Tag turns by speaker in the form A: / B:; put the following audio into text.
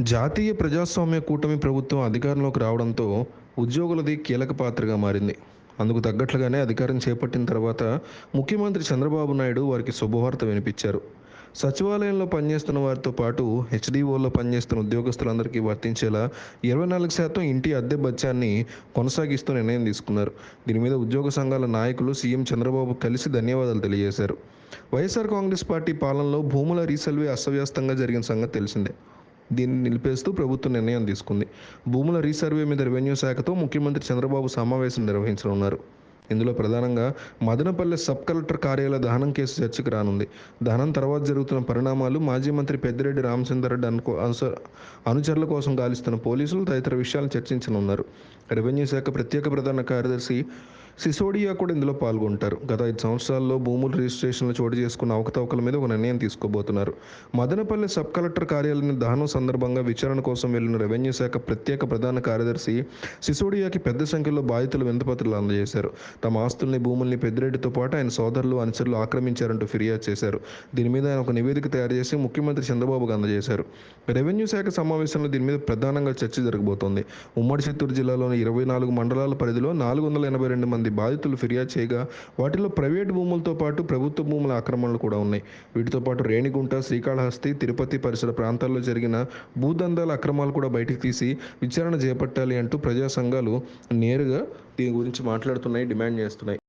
A: జాతీయ ప్రజాస్వామ్య కూటమి ప్రభుత్వం అధికారంలోకి రావడంతో ఉద్యోగులది కీలక పాత్రగా మారింది. అందుకు తగ్గట్లుగానే అధికారం చేపట్టిన తర్వాత ముఖ్యమంత్రి చంద్రబాబు నాయుడు వారికి శుభవార్త వినిపించారు. సచివాలయంలో పనిచేస్తున్న వారితో పాటు హెచ్డిఓలో పనిచేస్తున్న ఉద్యోగస్తులందరికీ వర్తించేలా ఇరవై నాలుగు శాతం ఇంటి అద్దె బత్యాన్ని కొనసాగిస్తూ నిర్ణయం తీసుకున్నారు. దీని మీద ఉద్యోగ సంఘాల నాయకులు సీఎం చంద్రబాబు కలిసి ధన్యవాదాలు తెలియజేశారు. వైఎస్ఆర్ కాంగ్రెస్ పార్టీ పాలనలో భూముల రీసర్వే అస్తవ్యస్తంగా జరిగిన సంగతి తెలిసిందే. దీన్ని నిలిపేస్తూ ప్రభుత్వం నిర్ణయం తీసుకుంది. భూముల రీసర్వే మీద రెవెన్యూ శాఖతో ముఖ్యమంత్రి చంద్రబాబు సమావేశం నిర్వహించనున్నారు. ఇందులో ప్రధానంగా మదనపల్లె సబ్ కలెక్టర్ కార్యాలయ దహనం కేసు చర్చకు రానుంది. దహనం తర్వాత జరుగుతున్న పరిణామాలు మాజీ మంత్రి పెద్దిరెడ్డి రామచంద్రరెడ్డి అనుకో అనుస అనుచరుల కోసం గాలిస్తున్న పోలీసులు తదితర విషయాలు చర్చించనున్నారు. రెవెన్యూ శాఖ ప్రత్యేక ప్రధాన కార్యదర్శి సిసోడియా కూడా ఇందులో పాల్గొంటారు. గత ఐదు సంవత్సరాల్లో భూముల రిజిస్ట్రేషన్లు చోటు చేసుకున్న అవకతవకల మీద ఒక నిర్ణయం తీసుకోబోతున్నారు. మదనపల్లి సబ్ కలెక్టర్ కార్యాలయం దహనం సందర్భంగా విచారణ కోసం వెళ్ళిన రెవెన్యూ శాఖ ప్రత్యేక ప్రధాన కార్యదర్శి సిసోడియాకి పెద్ద సంఖ్యలో బాధితులు వింతపత్రాలు అందజేశారు. తమ ఆస్తుల్ని భూముల్ని పెద్దిరెడ్డితో పాటు ఆయన సోదరులు అనుచరులు ఆక్రమించారంటూ ఫిర్యాదు చేశారు. దీని మీద ఆయన ఒక నివేదిక తయారు చేసి ముఖ్యమంత్రి చంద్రబాబుకు అందజేశారు. రెవెన్యూ శాఖ సమావేశంలో దీని మీద ప్రధానంగా చర్చ జరగబోతోంది. ఉమ్మడి చిత్తూరు జిల్లాలోని ఇరవై నాలుగు మండలాల పరిధిలో నాలుగు వందల ఎనభై రెండు మంది మంది బాధితులు ఫిర్యాదు చేయగా వాటిలో ప్రైవేటు భూములతో పాటు ప్రభుత్వ భూముల ఆక్రమణలు కూడా ఉన్నాయి. వీటితో పాటు రేణిగుంట శ్రీకాళహస్తి తిరుపతి పరిసర ప్రాంతాల్లో జరిగిన భూదందాల అక్రమాలు కూడా బయటికి తీసి విచారణ చేపట్టాలి అంటూ ప్రజా సంఘాలు నేరుగా దీని గురించి మాట్లాడుతున్నాయి డిమాండ్ చేస్తున్నాయి.